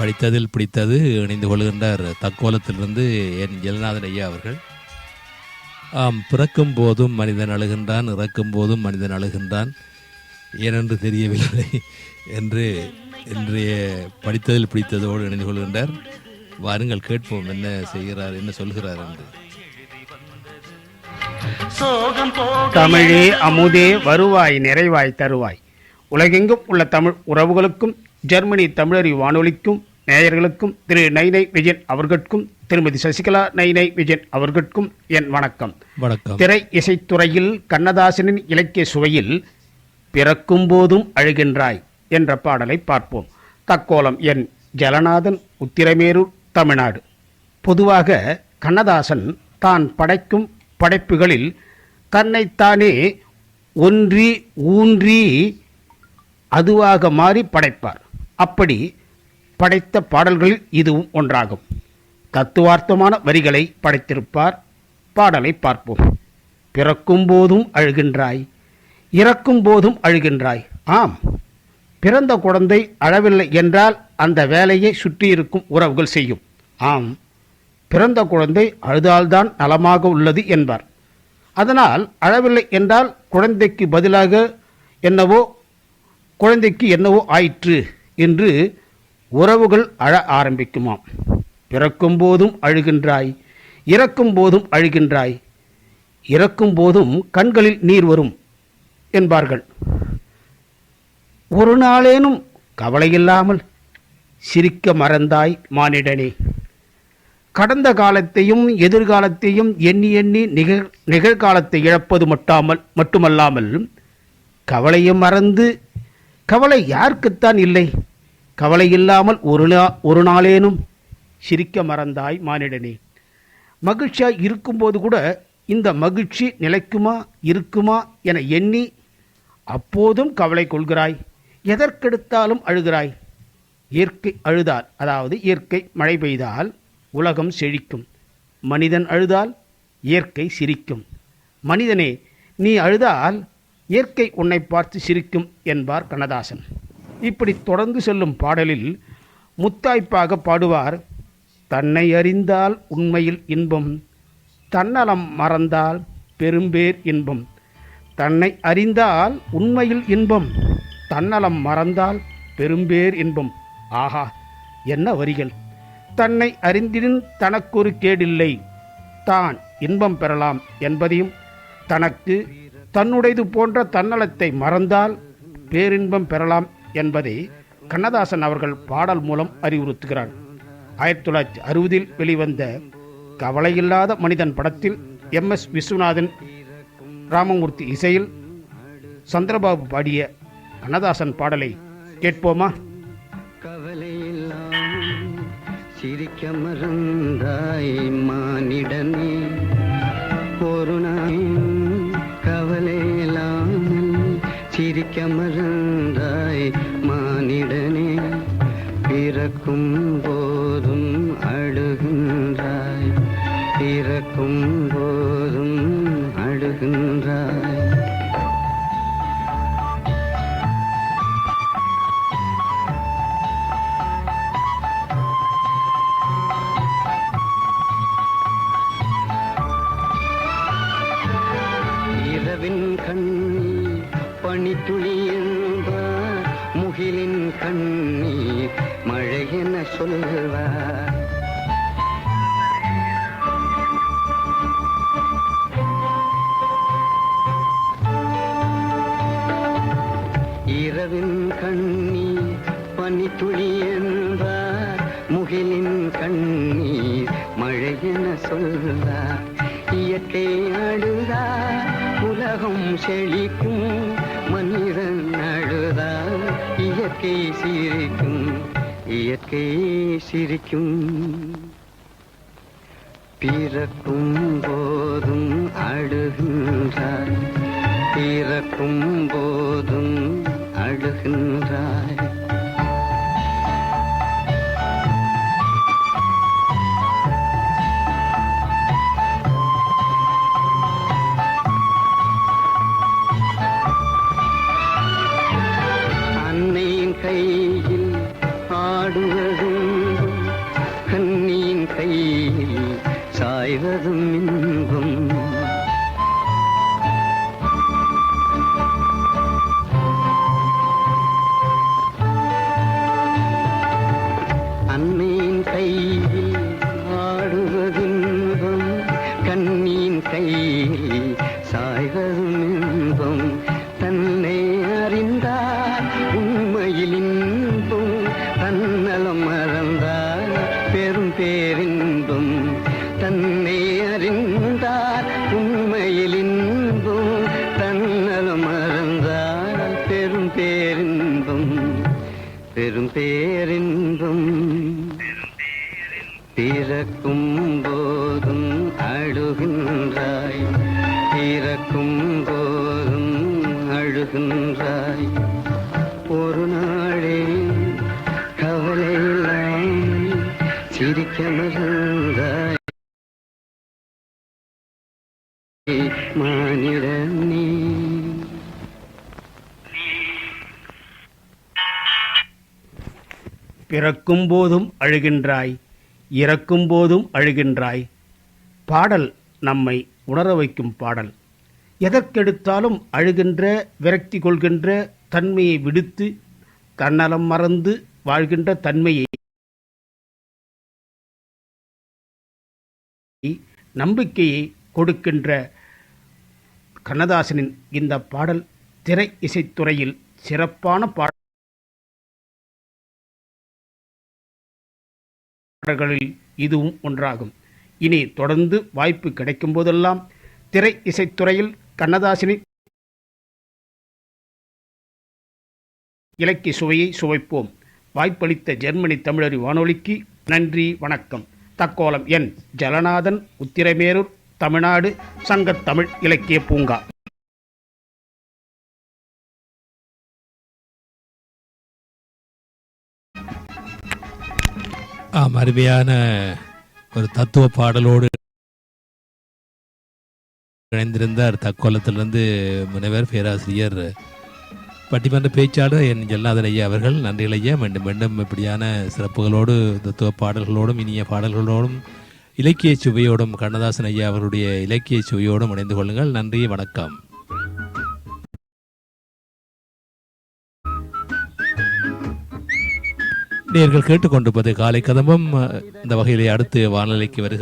படித்ததில் பிடித்தது இணைந்து கொள்கின்றார் தக்கோலத்திலிருந்து என் ஜெகநாதன் ஐயா அவர்கள். ஆம் பிறக்கும் போதும் மனிதன் அழுகின்றான் இறக்கும் போதும் மனிதன் அழுகின்றான். ஏனென்று தெரியவில்லை என்று இன்றைய படித்ததில் பிடித்ததோடு இணைந்து கொள்கின்றார். வாருங்கள் கேட்போம் என்ன செய்கிறார் என்ன சொல்கிறார் என்று. சோகம் போக தமிழே அமுதே வருவாய் நிறைவாய் தருவாய். உலகெங்கும் உள்ள தமிழ் உறவுகளுக்கும் ஜெர்மனி தமிழறி வானொலிக்கும் நேயர்களுக்கும் திரு நைனை விஜயன் அவர்களுக்கும் திருமதி சசிகலா நைனை விஜயன் அவர்களுக்கும் என் வணக்கம். வணக்கம். திரை இசைத்துறையில் கண்ணதாசனின் இலக்கிய சுவையில் பிறக்கும் போதும் அழுகின்றாய் என்ற பாடலை பார்ப்போம். தக்கோலம் என் ஜலநாதன் உத்திரமேரூர் தமிழ்நாடு. பொதுவாக கண்ணதாசன் தான் படைக்கும் படைப்புகளில் தன்னைத்தானே ஒன்றி ஊன்றி அதுவாக மாறி படைப்பார். அப்படி படைத்த பாடல்களில் இதுவும் ஒன்றாகும். தத்துவார்த்தமான வரிகளை படைத்திருப்பார். பாடலை பார்ப்போம். பிறக்கும் போதும் அழுகின்றாய். இறக்கும் போதும் அழுகின்றாய். ஆம். பிறந்த குழந்தை அழவில்லை என்றால் அந்த வேலையை சுற்றியிருக்கும் உறவுகள் செய்யும். ஆம். பிறந்த குழந்தை அழுதால்தான் நலமாக உள்ளது என்பார். அதனால் அழவில்லை என்றால் குழந்தைக்கு பதிலாக என்னவோ குழந்தைக்கு என்னவோ ஆயிற்று என்று உறவுகள் அழ ஆரம்பிக்குமாம் பிறக்கும் போதும் அழுகின்றாய் இறக்கும் போதும் அழுகின்றாய் இறக்கும் போதும் கண்களில் நீர் வரும் என்பார்கள். ஒரு நாளேனும் கவலையில்லாமல் சிரிக்க மறந்தாய் மானிடனே. கடந்த காலத்தையும் எதிர்காலத்தையும் எண்ணி எண்ணி நிகழ் நிகழ்காலத்தை இழப்பது மட்டாமல் மட்டுமல்லாமல் கவலையும் மறந்து கவலை யாருக்குத்தான் இல்லை? கவலை இல்லாமல் ஒரு நா ஒரு நாளேனும் சிரிக்க மறந்தாய் மானிடனே. மகிழ்ச்சியாய் இருக்கும்போது கூட இந்த மகிழ்ச்சி நிலைக்குமா இருக்குமா என எண்ணி அப்போதும் கவலை கொள்கிறாய். எதற்கெடுத்தாலும் அழுகிறாய். இயற்கை அழுதால் அதாவது இயற்கை மழை பெய்தால் உலகம் செழிக்கும். மனிதன் அழுதால் இயற்கை சிரிக்கும். மனிதனே நீ அழுதால் இயற்கை உன்னை பார்த்து சிரிக்கும் என்பார் கண்ணதாசன். இப்படி தொடர்ந்து செல்லும் பாடலில் முத்தாய்ப்பாக பாடுவார் தன்னை அறிந்தால் உண்மையில் இன்பம் தன்னலம் மறந்தால் பெரும்பேர் இன்பம். தன்னை அறிந்தால் உண்மையில் இன்பம் தன்னலம் மறந்தால் பெரும்பேர் இன்பம். ஆஹா என்ன வரிகள். தன்னை அறிந்திடின் தனக்கொரு கேடில்லை தான் இன்பம் பெறலாம் என்பதையும் தனக்கு தன்னுடையது போன்ற தன்னலத்தை மறந்தால் பேரின்பம் பெறலாம் என்பதை கண்ணதாசன் அவர்கள் பாடல் மூலம் அறிவுறுத்துகிறார். ஆயிரத்தி தொள்ளாயிரத்தி அறுபதில் வெளிவந்த கவலையில்லாத மனிதன் படத்தில் எம் எஸ் விஸ்வநாதன் ராமமூர்த்தி இசையில் சந்திரபாபு பாடிய கண்ணதாசன் பாடலை கேட்போமா? சிரிக்க மறந்தாய் மானிடனே. சிரிக்க மறந்தாய் மானிடனே பிறக்கும் போதும் அழுகின்றாய். பிறக்கும் கண்ணீர் பனித்துளி முகிலின் கண்ணீர் மழை என சொல்வார். இரவின் கண்ணீர் பனித்துளி என்பார் முகிலின் கண்ணீர் மழை என சொல்வார். இயற்கை அழுதார் உலகம் செழிக்கும் மனிதன் அழுதார் இயற்கை சிரிக்கும் இயற்கை சிரிக்கும். பிறக்கும் போதும் அழுகின்றாய் பிறக்கும் போதும் அழுகின்றாய். பிறக்கும் போதும் அழுகின்றாய். ஒரு நாளே கவலையில்லை சிரிக்க மறந்தாய் மானிடனே பிறக்கும் போதும் அழுகின்றாய் இறக்கும் போதும் அழுகின்றாய். பாடல் நம்மை உணர வைக்கும் பாடல். எதற்கெடுத்தாலும் அழுகின்ற விரக்தி கொள்கின்ற தன்மையை விடுத்து தன்னலம் மறந்து வாழ்கின்ற தன்மையை நம்பிக்கையை கொடுக்கின்ற கண்ணதாசனின் இந்த பாடல் திரை இசைத்துறையில் சிறப்பான பாடல்களில் இதுவும் ஒன்றாகும். இனி தொடர்ந்து வாய்ப்பு கிடைக்கும் போதெல்லாம் திரை இசைத்துறையில் கண்ணதாசினி இலக்கிய சுவையை சுவைப்போம். வாய்ப்பளித்த ஜெர்மனி தமிழறி வானொலிக்கு நன்றி வணக்கம். தக்கோலம் என். ஜலநாதன் உத்திரமேரூர் தமிழ்நாடு சங்கத் தமிழ் இலக்கிய பூங்கா. ஆம் அருமையான ஒரு தத்துவ பாடலோடு இணைந்திருந்தார். தக்கோலத்திலிருந்து முனைவர் பேராசிரியர் பட்டிமன்ற பேச்சாளர் என் ஜெல்லாதன் ஐயா அவர்கள். நன்றிகள் ஐயா. மீண்டும் மீண்டும் இப்படியான சிறப்புகளோடு தத்துவ பாடல்களோடும் இனிய பாடல்களோடும் இலக்கிய சுவையோடும் கண்ணதாசன் ஐயா அவருடைய இலக்கிய சுவையோடும் இணைந்து கொள்ளுங்கள். நன்றி வணக்கம். நேர்கள் கேட்டுக்கொண்டிருப்பது காலை கதம்பம். இந்த வகையிலே அடுத்து வானொலிக்கு வருகிறது.